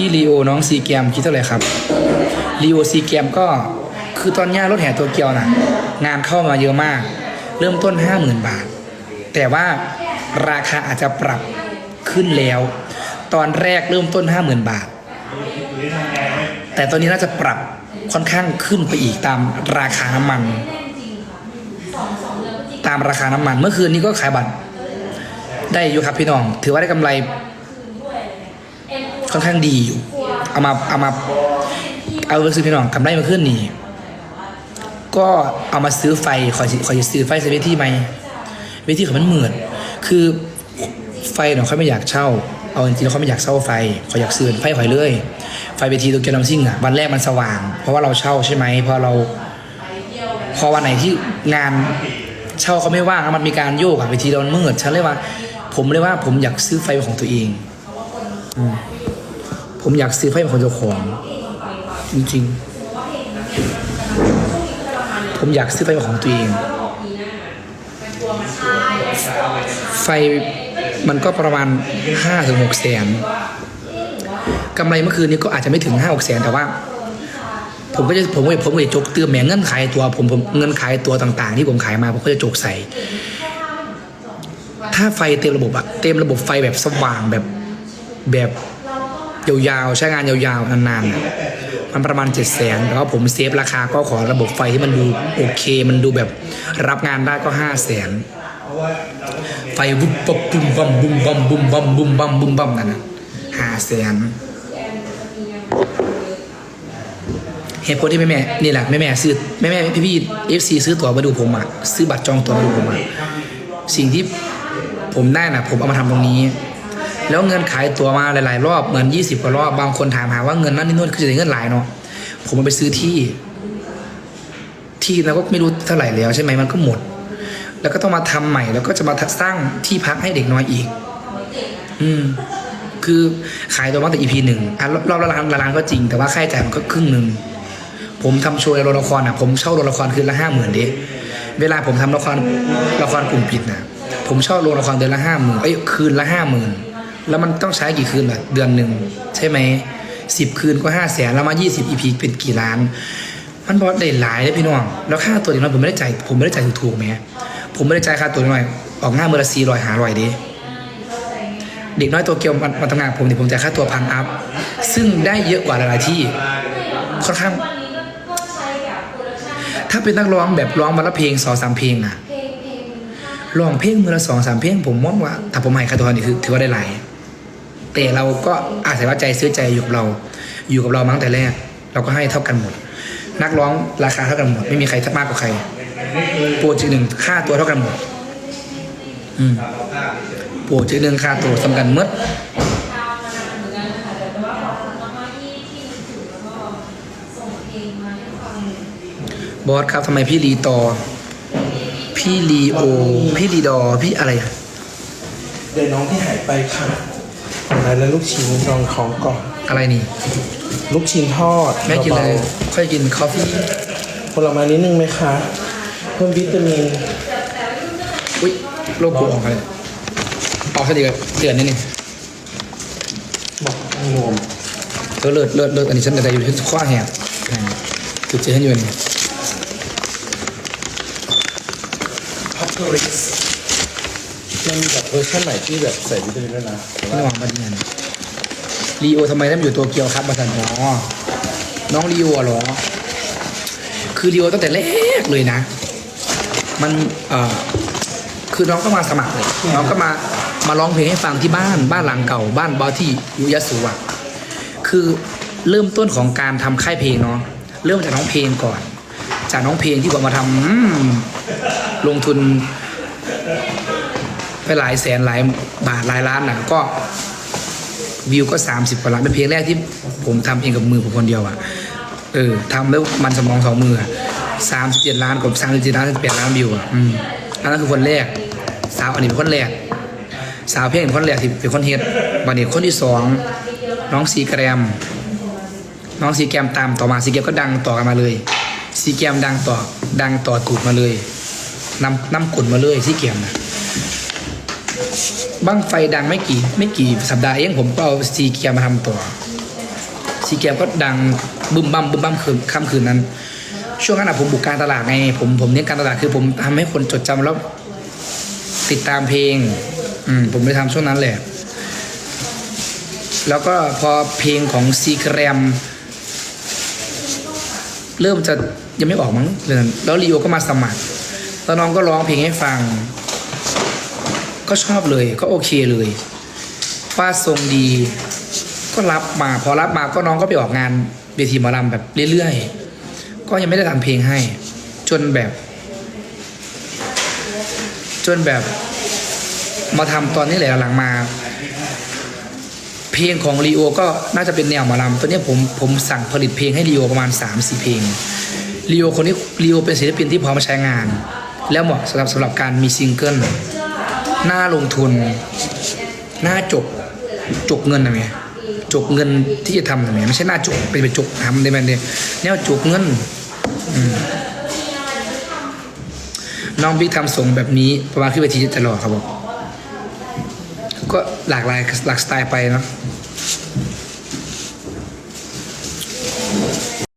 พี่ลีโอน้องซีแกมคิดเท่าไหร่ครับลีโอซีแกมก็คือตอนนี้รถแห่ตัวเกียวน่ะ งานเข้ามาเยอะมาก เริ่มต้น 50,000 บาท แต่ว่าราคาอาจจะปรับขึ้นแล้ว ตอนแรกเริ่มต้น 50,000 บาท แต่ตอนนี้น่าจะปรับค่อนข้างขึ้นไปอีกตามราคาน้ำมัน ตามราคาน้ำมัน เมื่อคืนนี้ก็ขายบัตรได้อยู่ครับพี่น้อง ถือว่าได้กำไร ค่อนข้างดีอยู่ เอามาเอามาเอาไปซื้อพี่น้องกำไรมาขึ้นนี่ ก็เอามาซื้อไฟขอขอยสิซื้อไฟใส่เวทีไหมเวทีของมันเหมือนคือไฟเนาะเขาไม่อยากเช่า เอาจริงๆแล้วเขาไม่อยากเช่าไฟเขาอยากซื้อไฟขอยเลยไฟเวทีตัวเกียวลำซิ่งอะวันแรกมันสว่าง เพราะว่าเราเช่าใช่ไหมพอเรา พอวันไหนที่งานเช่าเขาไม่ว่างแล้วมันมีการโยกอะเวทีเรามันมืดฉันเลยว่า ผมเลยว่าผมอยากซื้อไฟของตัวเองอืม ผมอยากซื้อไฟของเจ้าของ จริงๆ ผมอยากซื้อไฟของตัวเอง ไฟมันก็ประมาณห้าถึงหกแสนกำไรเมื่อคืนนี้ก็อาจจะไม่ถึงห้าหกแสนแต่ว่า ผมก็จะผมก็ผมก็จะจกเติมแหมเงินขายตัวผมผมเงินขายตัวต่าง ๆ ที่ผมขายมาผมก็จะจกใส่ ถ้าไฟเต็มระบบอะเต็มระบบไฟแบบสว่างแบบแบบ ยาวๆ ใช้งานยาวๆ นานๆอะมันประมาณเจ็ดแสนแต่ว่าผมเซฟราคาก็ขอระบบไฟที่มันดูโอเค มันดูแบบรับงานได้ก็ห้าแสนไฟบุบบับบุมบัมบุมบัมบุมบัมบุมบัมบุมบัมนั่นนะห้าแสนเหตุผลที่แม่แม่นี่แหละแม่แม่ซื้อแม่แม่พี่พี่เอฟซีซื้อตั๋วมาดูผมอะซื้อบัตรจองตั๋วมาดูผมอะสิ่งที่ผมได้น่ะ ผมเอามาทำตรงนี้ แล้วเงินขายตั๋วมาหลาย ๆ รอบเหมือน20กว่ารอบบางคนถามหาว่าเงินนั่นนี่นู่นคือจะได้เงินหลายเนาะผมเอาไปซื้อที่ ที่แล้วก็ไม่รู้เท่าไหร่แล้วใช่ไหมมันก็หมด แล้วก็ต้องมาทำใหม่ แล้วก็จะมาสร้างที่พักให้เด็กน้อยอีก อืม คือขายตัวมาตั้งแต่ EP หนึ่งอะรอบละล้านละล้านก็จริง แต่ว่าค่าใช้จ่ายมันก็ครึ่งหนึ่งผมทำโชว์ในโรงละครอะผมเช่าโรงละครคืนละห้าหมื่นเด้เวลาผมทำละครละครกลุ่มปิดนะผมเช่าโรงละครเดือนละห้าหมื่นเอ้ยคืนละห้าหมื่น แล้วมันต้องใช้กี่คืนล่ะ เดือนหนึ่งใช่ไหมสิบคืนก็ห้าแสนแล้วมายี่สิบ EP เป็นกี่ล้าน มันบอได้หลายเลยพี่น้อง แล้วค่าตัวเด็กน้อยผมไม่ได้จ่ายผมไม่ได้จ่ายถูกๆไหมผมไม่ได้จ่ายค่าตัวเด็กน้อยออกง่ายเมื่อละสี่ร้อยหาร้อยด้เด็กน้อยตัวเกียวมันมาทำงานผมเนี่ยผมจ่ายค่าตัวพันอัพ ซึ่งได้เยอะกว่าหลายๆที่ค่อนข้าง ถ้าเป็นนักร้องแบบร้องวันละเพลงสองสามเพลงอะร้องเพลงมือละสองสามเพลงผมมองว่าถ้าผมให้ค่าตัวนี่คือถือว่าได้หลาย แต่เราก็อาศัยว่าใจซื้อใจอยู่กับเรา อยู่กับเรามั้งแต่แรก เราก็ให้เท่ากันหมด นักร้องราคาเท่ากันหมด ไม่มีใครมากกว่าใครโปรเจกต์หนึ่งค่าตัวเท่ากันหมดอืมโปรเจกต์หนึ่งค่าตัวสำคัญมดบอสครับทำไมพี่ลีตอ พี่ลีโอ พี่ลีดอ พี่อะไรเดี๋ยวน้องที่หายไปค่ะ อะไรแล้วลูกชิ้นรองท้องก่อน อะไรนี่ ลูกชิ้นทอดแม่กินเลยบาค่อยกินคอฟฟี่ๆผลไม้นิดนึงไหมคะ เพิ่มวิตามิน อุ้ยโลโก้ออกไปเลยออกซะดีกว่าเตือนนิดนึงบอกนวมเออเลิศเลิศเลิศอันนี้ฉันแต่อยู่ที่ข้อแหบอ่าจุดเจฉันอยู่นี่พัตเตอริส มันมีแบบเวอร์ชันใหม่ที่แบบใส่วิตามินด้วยนะแต่ไม่ว่าหวังบันเนียนลีโอทำไมต้องอยู่ตัวเกียวครับมาสันอ๋อน้องลีโอเหรอ คือลีโอตั้งแต่แรกเลยนะ มันเอ่อคือน้องก็มาสมัครเลย น้องก็มามาร้องเพลงให้ฟังที่บ้านบ้านหลังเก่า บ้านบอที่อยุยสุอะคือเริ่มต้นของการทำค่ายเพลงเนาะเริ่มจากน้องเพลงก่อน จากน้องเพลงที่ผมมาทำอืมลงทุน ไปหลายแสนหลายบาทหลายล้านนะก็วิวก็ 30กว่าล้านเป็นเพลงแรกที่ผมทำเองกับมือผมคนเดียวอะ่ะเออทำแล้วมันสมองสองมือสามสิบเจ็ดล้านกับสามสิบเจ็ดล้านสิบแปดล้านวิวอะอืมอันนั้นคือคนแรก สาวอันนี้เป็นคนแรก สาวเพลงเป็นคนแรกที่เป็นคนเฮ็ดวันนี้คนที่สองน้องสีแกรม น้องสีแกรมตามต่อมาสีแกรมก็ดังต่อกันมาเลยสีแกรมดังต่อดังต่อตูดมาเลยนำนำกลุ่นมาเลยสีแกรมนะ บ้างไฟดังไม่กี่ ไม่กี่สัปดาห์เองผมก็เอาซีเกียร์มาทำต่อซีแกมก็ดังบึมบัมบึมบัมคืนค่ำคืนนั้น ช่วงนั้นอะผมบุกการตลาดไงผมผมเน้นการตลาดคือผมทำให้คนจดจำแล้ว ติดตามเพลง อืมผมไปทำช่วงนั้นแหละ แล้วก็พอเพลงของซีแกรมเริ่มจะยังไม่ออกมั้งเดือนแล้วลีโอก็มาสมัครแล้วน้องก็ร้องเพลงให้ฟัง ก็ชอบเลยก็โอเคเลยว่าทรงดี ก็รับมาพอรับมาก็น้องก็ไปออกงานเวทีหมอลำแบบเรื่อยๆ ก็ยังไม่ได้ทำเพลงให้ จนแบบ จนแบบมาทำตอนนี้แหละหลังมา เพลงของลีโอก็น่าจะเป็นแนวหมอลำตัวเนี้ยผมผมสั่งผลิตเพลงให้ลีโอประมาณ3 4เพลงลีโอคนนี้ลีโอเป็นศิลปินที่พร้อมมาใช้งาน แล้วเหมาะสำหรับสำหรับการมีซิงเกิล น่าลงทุนน่าจบจบเงินนะเมียจบเงินที่จะทำนะเมียไม่ใช่หน้าจบเป็นไปจบทำได้ไหมเนี่ยแนวจบเงินน้องบิ๊กทำส่งแบบนี้ประมาณขึ้นเวทีตลอดครับผมก็หลากหลายหลากสไตล์ไปเนาะ